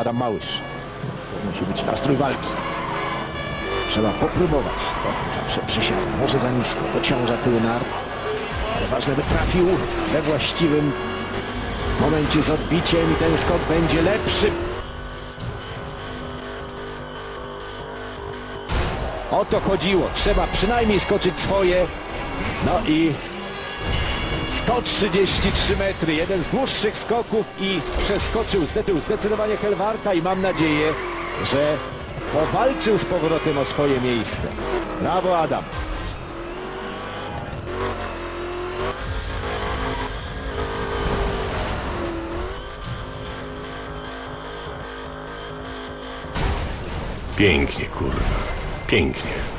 Adam Małysz. To musi być nastrój walki. Trzeba popróbować. To zawsze przysiada. Może za nisko. Dociąża tyły nar. Ale ważne, by trafił we właściwym momencie z odbiciem i ten skok będzie lepszy. O to chodziło. Trzeba przynajmniej skoczyć swoje. No i 133 metry. Jeden z dłuższych skoków i przeskoczył zdecydowanie, Helwarta i mam nadzieję, że powalczył z powrotem o swoje miejsce. Brawo Adam. Pięknie, kurwa. Pięknie.